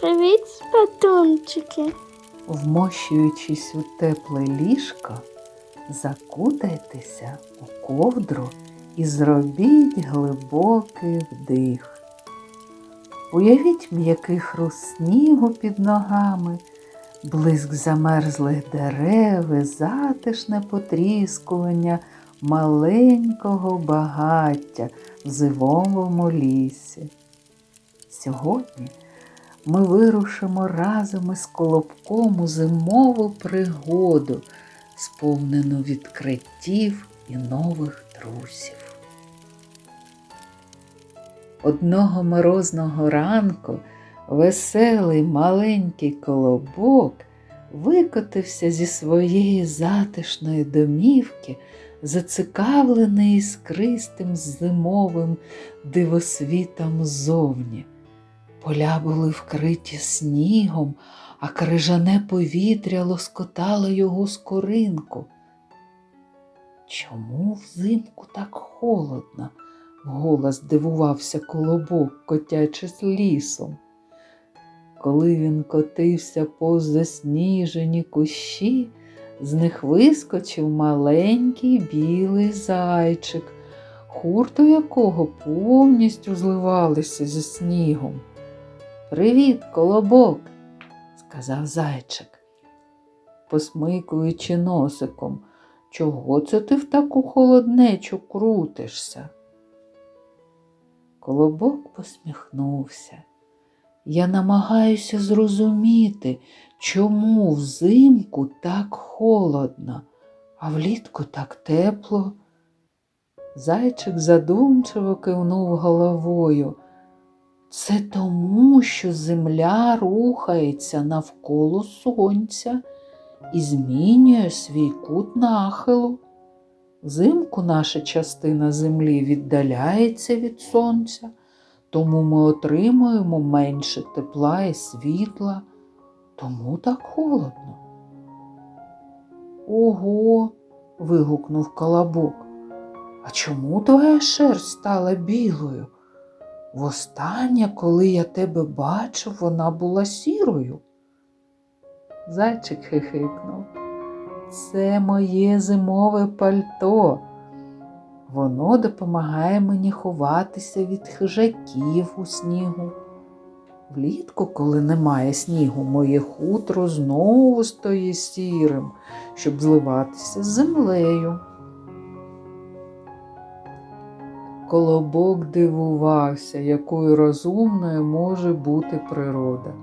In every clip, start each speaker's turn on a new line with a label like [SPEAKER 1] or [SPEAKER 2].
[SPEAKER 1] Привіт, спатунчики.
[SPEAKER 2] Вмощуючись у тепле ліжко, закутайтеся у ковдру і зробіть глибокий вдих. Уявіть м'який хруст снігу під ногами, блиск замерзлих дерев і затишне потріскування маленького багаття в зимовому лісі. Сьогодні ми вирушимо разом із Колобком у зимову пригоду, сповнену відкриттів і нових друзів. Одного морозного ранку веселий маленький колобок викотився зі своєї затишної домівки, зацікавлений іскристим зимовим дивосвітом ззовні. Поля були вкриті снігом, а крижане повітря лоскотало його скоринку. Чому взимку так холодно? вголос дивувався колобок, котячись лісом. Коли він котився повз засніжені кущі, з них вискочив маленький білий зайчик, хурту якого повністю зливалися зі снігом. Привіт, колобок, сказав зайчик, посмикуючи носиком. Чого це ти в таку холоднечу крутишся? Колобок посміхнувся. Я намагаюся зрозуміти, чому взимку так холодно, а влітку так тепло. Зайчик задумчиво кивнув головою. Це тому, що земля рухається навколо сонця і змінює свій кут нахилу. Взимку наша частина землі віддаляється від сонця, тому ми отримуємо менше тепла і світла, тому так холодно. Ого. вигукнув колобок. А чому твоя шерсть стала білою? Востаннє, коли я тебе бачив, вона була сірою. Зайчик хихикнув. Це моє зимове пальто. Воно допомагає мені ховатися від хижаків у снігу. Влітку, коли немає снігу, моє хутро знову стоїть сірим, щоб зливатися з землею. Колобок дивувався, якою розумною може бути природа.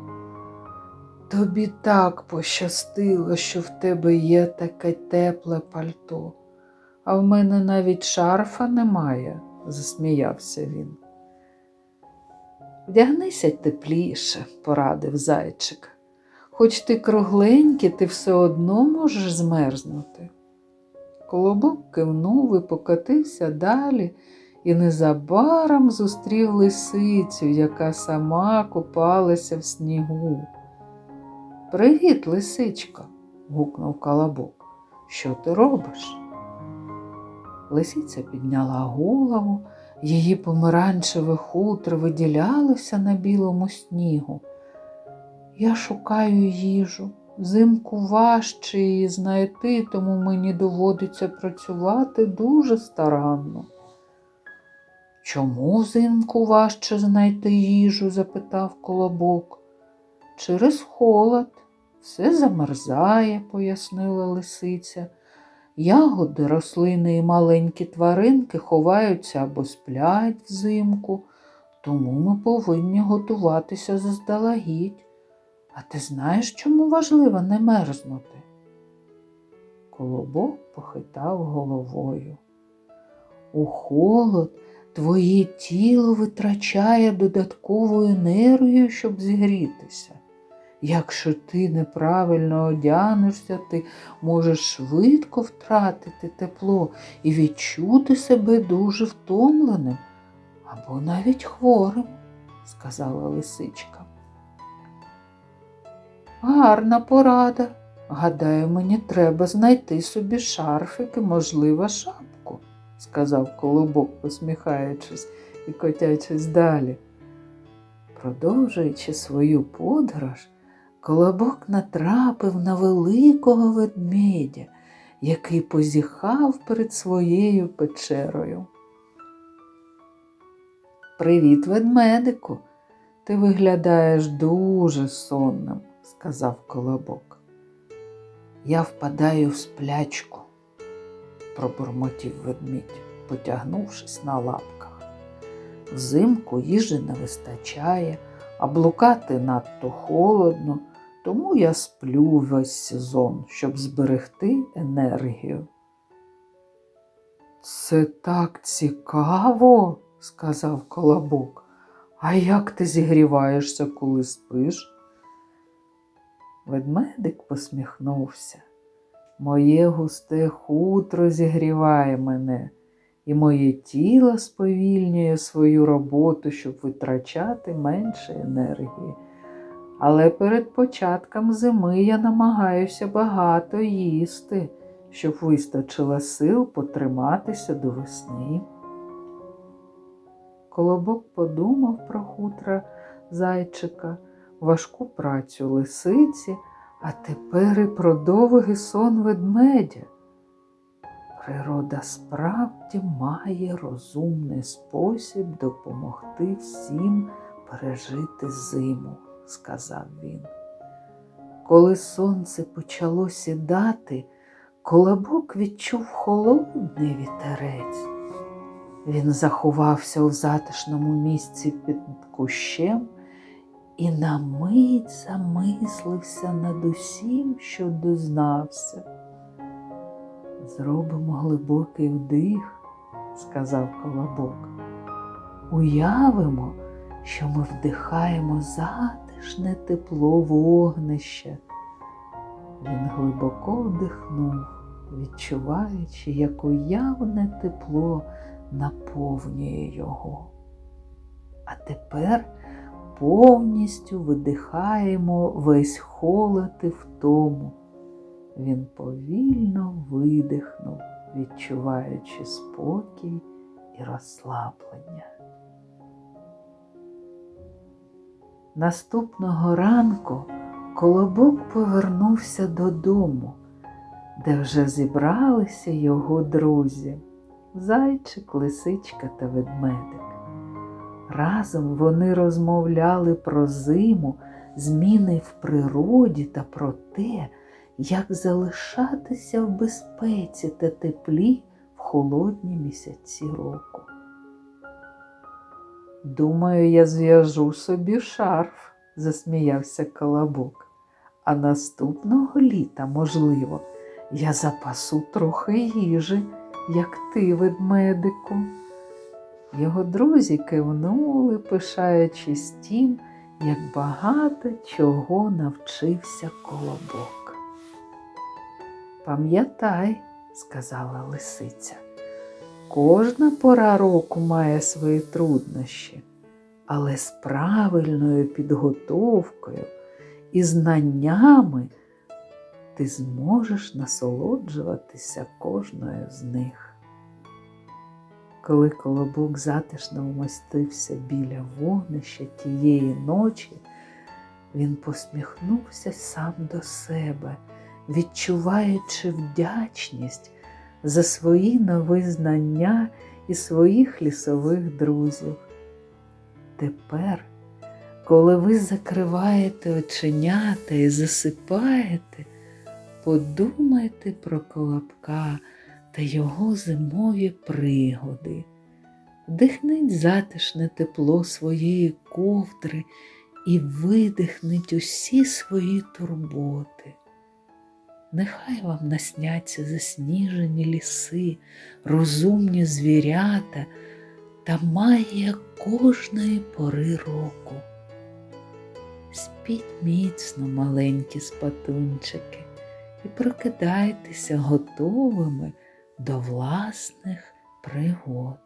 [SPEAKER 2] Тобі так пощастило, що в тебе є таке тепле пальто, а в мене навіть шарфа немає, засміявся він. Вдягнися тепліше, порадив зайчик. Хоч ти кругленький, ти все одно можеш змерзнути. Колобок кивнув і покотився далі і незабаром зустрів лисицю, яка сама купалася в снігу. Привіт, лисичко, гукнув колобок. Що ти робиш? Лисиця підняла голову, її помаранчеве хутро виділялося на білому снігу. Я шукаю їжу. Взимку важче її знайти, тому мені доводиться працювати дуже старанно. Чому взимку важче знайти їжу? запитав колобок. Через холод. Все замерзає, пояснила лисиця. Ягоди, рослини і маленькі тваринки ховаються або сплять взимку, тому ми повинні готуватися заздалегідь. А ти знаєш, чому важливо не мерзнути? Колобок похитав головою. У холод твоє тіло витрачає додаткову енергію, щоб зігрітися. Якщо ти неправильно одягнешся, ти можеш швидко втратити тепло і відчути себе дуже втомленим або навіть хворим, сказала лисичка. Гарна порада. Гадаю, мені треба знайти собі шарфик і, можливо, шапку, сказав колобок, посміхаючись і котячись далі. Продовжуючи свою подорож, колобок натрапив на великого ведмедя, який позіхав перед своєю печерою. Привіт, ведмедику. Ти виглядаєш дуже сонним, сказав колобок. Я впадаю в сплячку, пробурмотів ведмідь, потягнувшись на лапках. Взимку їжі не вистачає, а блукати надто холодно, тому я сплю весь сезон, щоб зберегти енергію. Це так цікаво, сказав колобок. А як ти зігріваєшся, коли спиш? Ведмедик посміхнувся. Моє густе хутро зігріває мене, і моє тіло сповільнює свою роботу, щоб витрачати менше енергії. Але перед початком зими я намагаюся багато їсти, щоб вистачило сил потриматися до весни. Колобок подумав про хутра зайчика, важку працю лисиці, а тепер і про довгий сон ведмедя. Природа справді має розумний спосіб допомогти всім пережити зиму, сказав він. Коли сонце почало сідати, колобок відчув холодний вітерець. Він заховався у затишному місці під кущем і на мить замислився над усім, що дознався. Зробимо глибокий вдих, сказав колобок. Уявимо, що ми вдихаємо затишне тепло вогнища. Він глибоко вдихнув, відчуваючи, як уявне тепло наповнює його. А тепер повністю видихаємо весь холод і втому. Він повільно видихнув, відчуваючи спокій і розслаблення. Наступного ранку колобок повернувся додому, де вже зібралися його друзі зайчик, лисичка та ведмедик. Разом вони розмовляли про зиму, зміни в природі та про те, як залишатися в безпеці та теплі в холодні місяці року. Думаю, я зв'яжу собі шарф, засміявся колобок. А наступного літа, можливо, я запасу трохи їжі, як ти, ведмедику. Його друзі кивнули, пишаючись тим, як багато чого навчився колобок. Пам'ятай, сказала лисиця, кожна пора року має свої труднощі, але з правильною підготовкою і знаннями ти зможеш насолоджуватися кожною з них. Коли колобок затишно вмостився біля вогнища тієї ночі, він посміхнувся сам до себе, відчуваючи вдячність за свої нові знання і своїх лісових друзів. Тепер, коли ви закриваєте оченята і засипаєте, подумайте про колобка та його зимові пригоди. Вдихніть затишне тепло своєї ковдри і видихніть усі свої турботи. Нехай вам насняться засніжені ліси, розумні звірята та магія кожної пори року. Спіть міцно, маленькі спатунчики, і прокидайтеся готовими до власних пригод.